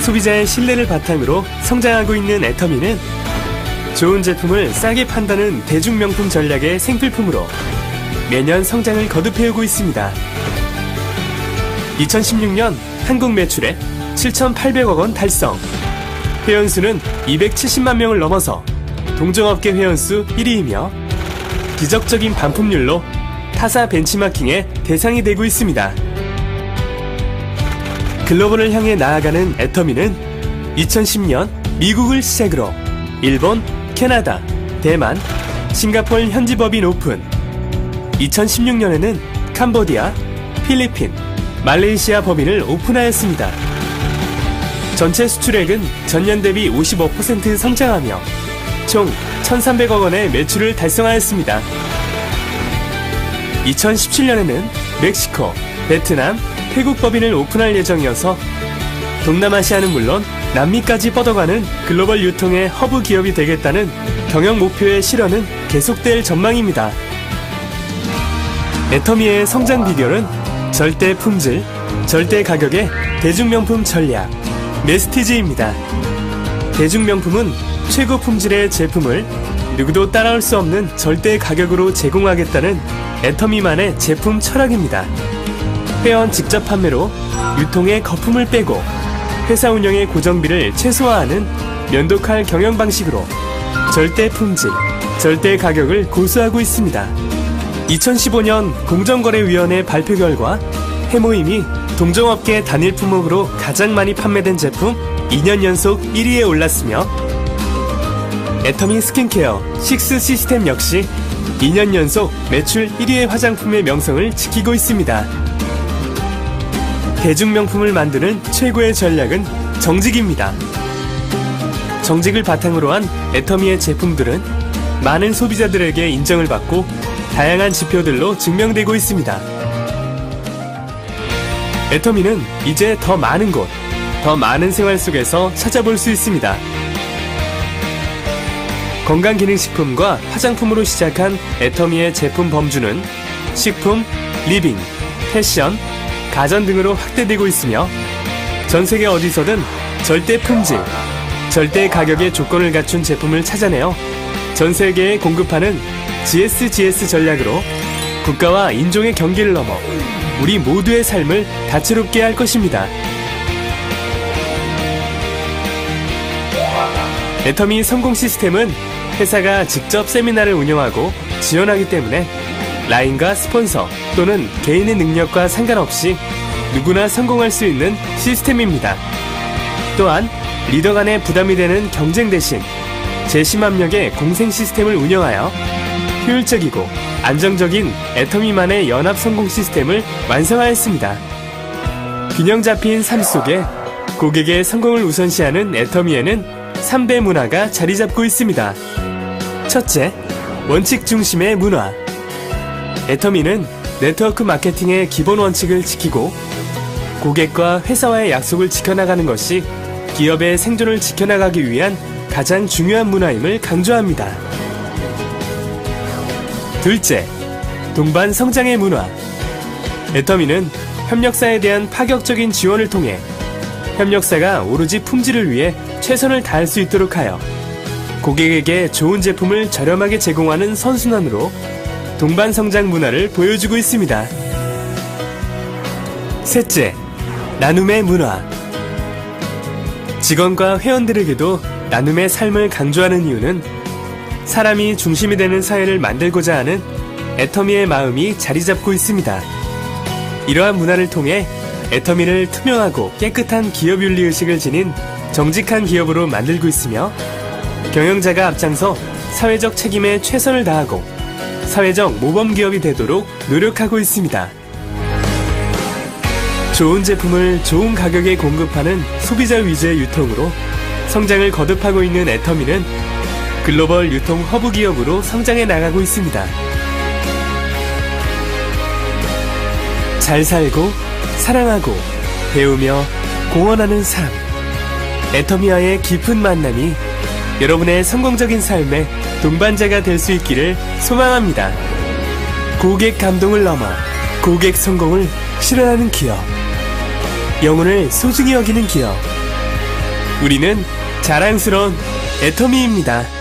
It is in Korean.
소비자의 신뢰를 바탕으로 성장하고 있는 애터미는 좋은 제품을 싸게 판다는 대중명품 전략의 생필품으로 매년 성장을 거듭해오고 있습니다. 2016년 한국 매출액 7,800억 원 달성. 회원수는 270만 명을 넘어서 동종업계 회원수 1위이며 기적적인 반품률로 타사 벤치마킹의 대상이 되고 있습니다. 글로벌을 향해 나아가는 애터미는 2010년 미국을 시작으로 일본, 캐나다, 대만, 싱가폴 현지 법인 오픈 2016년에는 캄보디아, 필리핀, 말레이시아 법인을 오픈하였습니다. 전체 수출액은 전년 대비 55% 성장하며 총 1,300억 원의 매출을 달성하였습니다. 2017년에는 멕시코, 베트남, 태국 법인을 오픈할 예정이어서 동남아시아는 물론 남미까지 뻗어가는 글로벌 유통의 허브 기업이 되겠다는 경영 목표의 실현은 계속될 전망입니다. 애터미의 성장 비결은 절대 품질, 절대 가격의 대중명품 전략, 메스티지입니다. 대중명품은 최고 품질의 제품을 누구도 따라올 수 없는 절대 가격으로 제공하겠다는 애터미만의 제품 철학입니다. 회원 직접 판매로 유통의 거품을 빼고 회사 운영의 고정비를 최소화하는 면도칼 경영 방식으로 절대 품질, 절대 가격을 고수하고 있습니다. 2015년 공정거래위원회 발표 결과 해모임이 동종업계 단일 품목으로 가장 많이 판매된 제품 2년 연속 1위에 올랐으며 애터미 스킨케어 식스 시스템 역시 2년 연속 매출 1위의 화장품의 명성을 지키고 있습니다. 대중명품을 만드는 최고의 전략은 정직입니다. 정직을 바탕으로 한 애터미의 제품들은 많은 소비자들에게 인정을 받고 다양한 지표들로 증명되고 있습니다. 애터미는 이제 더 많은 곳, 더 많은 생활 속에서 찾아볼 수 있습니다. 건강기능식품과 화장품으로 시작한 애터미의 제품 범주는 식품, 리빙, 패션, 가전 등으로 확대되고 있으며 전 세계 어디서든 절대 품질, 절대 가격의 조건을 갖춘 제품을 찾아내어 전 세계에 공급하는 GSGS 전략으로 국가와 인종의 경계를 넘어 우리 모두의 삶을 다채롭게 할 것입니다. 애터미 성공 시스템은 회사가 직접 세미나를 운영하고 지원하기 때문에 라인과 스폰서 또는 개인의 능력과 상관없이 누구나 성공할 수 있는 시스템입니다. 또한 리더 간의 부담이 되는 경쟁 대신 제10압력의 공생 시스템을 운영하여 효율적이고 안정적인 애터미만의 연합 성공 시스템을 완성하였습니다. 균형 잡힌 삶 속에 고객의 성공을 우선시하는 애터미에는 3대 문화가 자리 잡고 있습니다. 첫째, 원칙 중심의 문화. 애터미는 네트워크 마케팅의 기본 원칙을 지키고 고객과 회사와의 약속을 지켜나가는 것이 기업의 생존을 지켜나가기 위한 가장 중요한 문화임을 강조합니다. 둘째, 동반 성장의 문화. 애터미는 협력사에 대한 파격적인 지원을 통해 협력사가 오로지 품질을 위해 최선을 다할 수 있도록 하여 고객에게 좋은 제품을 저렴하게 제공하는 선순환으로 동반 성장 문화를 보여주고 있습니다. 셋째, 나눔의 문화. 직원과 회원들에게도 나눔의 삶을 강조하는 이유는 사람이 중심이 되는 사회를 만들고자 하는 애터미의 마음이 자리 잡고 있습니다. 이러한 문화를 통해 애터미를 투명하고 깨끗한 기업 윤리 의식을 지닌 정직한 기업으로 만들고 있으며 경영자가 앞장서 사회적 책임에 최선을 다하고 사회적 모범 기업이 되도록 노력하고 있습니다. 좋은 제품을 좋은 가격에 공급하는 소비자 위주의 유통으로 성장을 거듭하고 있는 애터미는 글로벌 유통 허브 기업으로 성장해 나가고 있습니다. 잘 살고 사랑하고 배우며 공헌하는 삶. 애터미와의 깊은 만남이 여러분의 성공적인 삶의 동반자가 될 수 있기를 소망합니다. 고객 감동을 넘어 고객 성공을 실현하는 기업. 영혼을 소중히 여기는 기업. 우리는 자랑스러운 애터미입니다.